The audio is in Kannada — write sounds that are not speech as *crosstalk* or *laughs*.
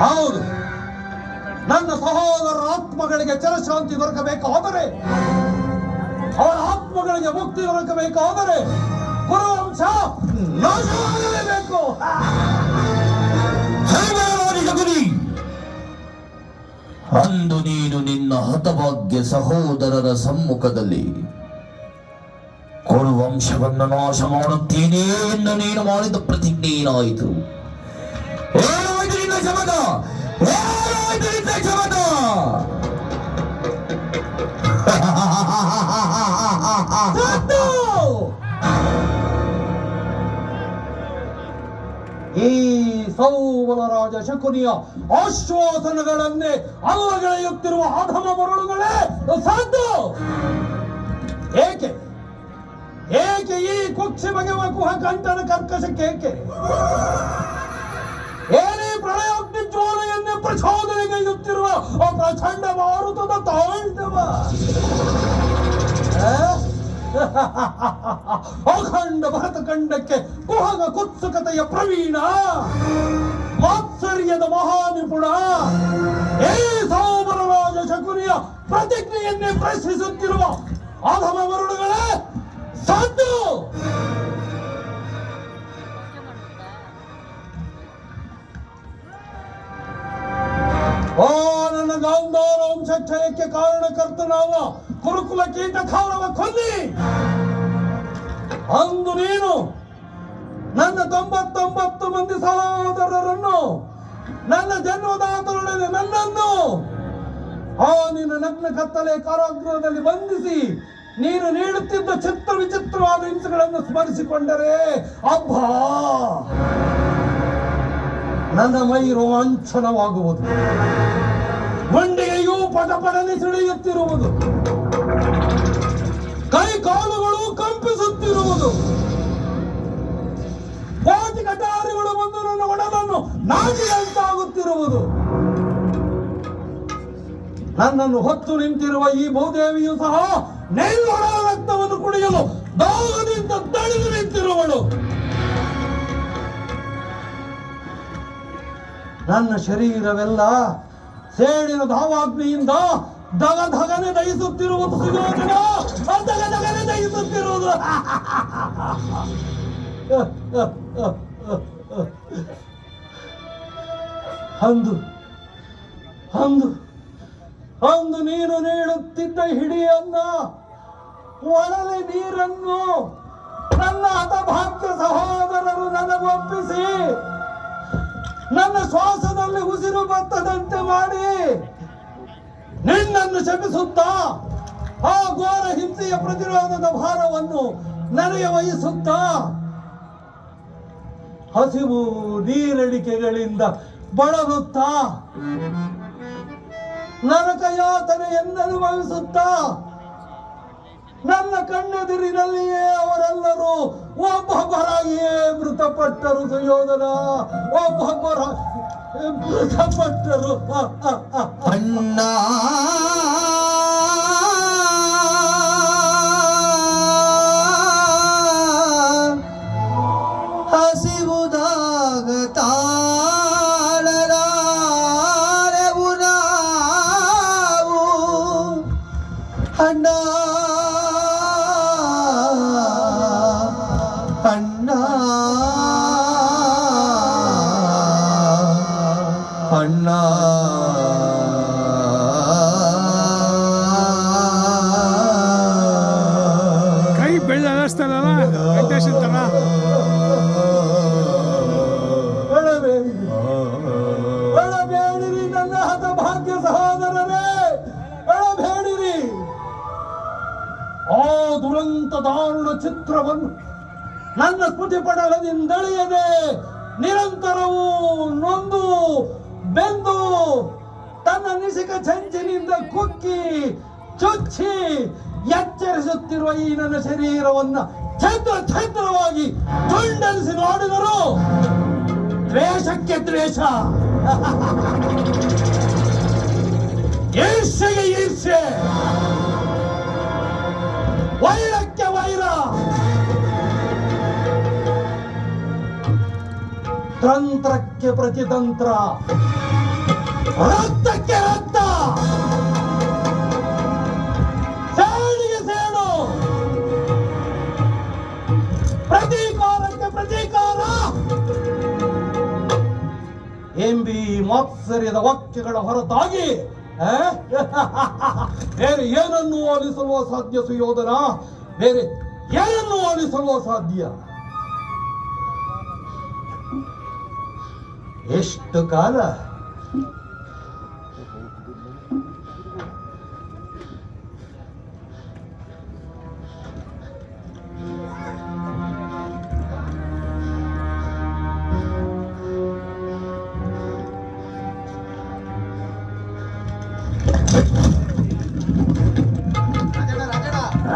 ಹೌದು. ನನ್ನ ಸಹೋದರ ಆತ್ಮಗಳಿಗೆ ಚಲಶಾಂತಿ ದೊರಕಬೇಕಾದರೆ ಅವರ ಆತ್ಮಗಳಿಗೆ ಮುಕ್ತಿ ದೊರಕಬೇಕಾದರೆ ಕುರುವಂಶ ನಾಶವಾಗಲೇಬೇಕು. ಅಂದು ನೀನು ನಿನ್ನ ಹತಭಾಗ್ಯ ಸಹೋದರರ ಸಮ್ಮುಖದಲ್ಲಿ ಕುರುವಂಶವನ್ನು ನಾಶ ಮಾಡುತ್ತೇನೆ ಎಂದು ನೀನು ಮಾಡಿದ ಪ್ರತಿಜ್ಞೆ ಏನಾಯಿತು 잡았다 와 드림백 잡았다 이 사우 보라라자 샤코니야 아쉬워 살아가란네. 아무나 역대로 아담아 보라는 걸래 너 산도! 에게 에게 이 국채 방향 갖고 한 간단한 가르카색 에게 ಪ್ರಳಯಾಗ್ನಿ ಜ್ವಾಲೆಯನ್ನೇ ಪ್ರಚೋದನೆಗೈಯುತ್ತಿರುವ ಪ್ರಚಂಡ ಮಾರುತದ ತಾಂಡವ? *laughs* ಅಖಂಡ ಭರತ ಖಂಡಕ್ಕೆ ಕುಹಗ ಕುತ್ಸುಕತೆಯ ಪ್ರವೀಣ. ಮಾತ್ಸರ್ಯದ ಮಹಾನಿಪುಣ. ಏ ಸೋಮರರಾಜ ಶಕುನಿಯ ಪ್ರತಿಜ್ಞೆಯನ್ನೇ ಪ್ರಶ್ನಿಸುತ್ತಿರುವ ಅಧಮ ವರುಣಗಳೇ ಸಾಧ್ಯ ನನ್ನ ವಂಶ ಕ್ಷಯಕ್ಕೆ ಕಾರಣಕರ್ತನಾದ ಕುರುಕುಲ ಕೀಟ ಖಾರವ ಕೊಲ್ಲಿ. ಅಂದು ನೀನು ನನ್ನ ತೊಂಬತ್ತೊಂಬತ್ತು ಮಂದಿ ಸಹೋದರರನ್ನು, ನನ್ನ ಜನ್ಮದಾತರೊಡನೆ ನನ್ನನ್ನು ಆ ನಿನ್ನ ನಗ್ನ ಕತ್ತಲೆ ಕಾರಾಗೃಹದಲ್ಲಿ ಬಂಧಿಸಿ ನೀನು ನೀಡುತ್ತಿದ್ದ ಚಿತ್ರ ವಿಚಿತ್ರವಾದ ಹಿಂಸೆಗಳನ್ನು ಸ್ಮರಿಸಿಕೊಂಡರೆ, ಅಬ್ಬಾ! ನನ್ನ ಮೈ ರೋಮಾಂಚನವಾಗುವುದು. ಮಂಡಿಗೆಯೂ ಪದನೆ ಸೆಳೆಯುತ್ತಿರುವುದು. ಕೈ ಕಾಲುಗಳು ಕಂಪಿಸುತ್ತಿರುವುದು. ಕೋಟಿ ಕಟಾರಿಗಳು ಬಂದು ನನ್ನ ಒಡಲನ್ನು ನಾಟಿದಂತಾಗುತ್ತಿರುವುದು ನನ್ನನ್ನು ಹೊತ್ತು ನಿಂತಿರುವ ಈ ಭೂದೇವಿಯು ಸಹ ನೆಲ್ಲೊಡಲ ರಕ್ತವನ್ನು ಕುಡಿಯಲು ದಾಗದಿಂದ ತಳೆದು ನಿಂತಿರುವಳು. ನನ್ನ ಶರೀರವೆಲ್ಲ ಸೇಡಿನ ಧಾವಾಗ್ನಿಯಿಂದ ದಗ ಧಗನೆ ದಹಿಸುತ್ತಿರುವುದು ಸುಯೋಜನ. ಧಗ ಧಗನೆ ದಹಿಸುತ್ತಿರುವುದು. ಅಂದು ಅಂದು ಅಂದು ನೀನು ನೀಡುತ್ತಿದ್ದ ಹಿಡಿಯನ್ನ, ಒಳಲೆ ನೀರನ್ನು ನನ್ನ ಹತಭಾಗ್ಯ ಸಹೋದರರು ನನಗೊಪ್ಪಿಸಿ ನನ್ನ ಶ್ವಾಸದಲ್ಲಿ ಉಸಿರು ಮಾಡಿ ನಿನ್ನನ್ನು ಶಪಿಸುತ್ತಾ ಆ ಘೋರ ಹಿಂಸೆಯ ಪ್ರತಿರೋಧದ ಭಾರವನ್ನು ನನಗೆ ವಹಿಸುತ್ತಾ? ಹಸಿವು ನೀರಡಿಕೆಗಳಿಂದ ಬಳಲುತ್ತಾ? ನರಕ ಯಾತನೆ ಅನುಭವಿಸುತ್ತಾ ನನ್ನ ಕಣ್ಣೆದುರಿನಲ್ಲಿಯೇ ಅವರೆಲ್ಲರೂ ಒಬ್ಬೊಬ್ಬರಾಗಿಯೇ ಮೃತಪಟ್ಟರು ಸುಯೋಧನ. ಒಬ್ಬೊಬ್ಬರ 무상만자로 어, 어, 어, 만나. 하시보다가 따라라레부나부 한나 ಅಣ್ಣ. ಕೈ ಬೆಳ್ಳ ಅನ್ನಿಸ್ತಲ್ಲ ವೆಂಕಟೇಶ್ ತರ ಆ ದುರಂತ ದಾರುಣ ಚಿತ್ರವನ್ನು ನನ್ನ ಸ್ಮೃತಿ ಪಟಲದಿಂದಳಿಯದೆ ನಿರಂತರವೂ ನೊಂದು ಬೆಂದು ತನ್ನ ನಿಸಿಕ ಚಂಚಿನಿಂದ ಕುಕ್ಕಿ ಚುಚ್ಚಿ ಎಚ್ಚರಿಸುತ್ತಿರುವ ಈ ನನ್ನ ಶರೀರವನ್ನ ಛದ್ರ ಛದ್ರವಾಗಿ ತುಂಡಲಿಸಿ ನೋಡಿದರು. ದ್ವೇಷಕ್ಕೆ ದ್ವೇಷ. ಈರ್ಷೆಗೆ ಈರ್ಷೆ ವೈರಕ್ಕೆ ವೈರ. ತಂತ್ರಕ್ಕೆ ಪ್ರತಿತಂತ್ರ. ರಕ್ತಕ್ಕೆ ರಕ್ತ ಸೇಡಿಗೆ ಸೇಡು ಪ್ರತೀಕಾರಕ್ಕೆ ಪ್ರತೀಕಾರ. ಎಂಬಿ ಮಾತ್ಸರ್ಯದ ವಾಕ್ಯಗಳ ಹೊರತಾಗಿ? ಬೇರೆ ಏನನ್ನು ಆಲಿಸಲು ಸಾಧ್ಯ ಸುಯೋಧನ? ಬೇರೆ ಏನನ್ನು ಆಲಿಸಲು ಸಾಧ್ಯ ಎಷ್ಟು ಕಾಲ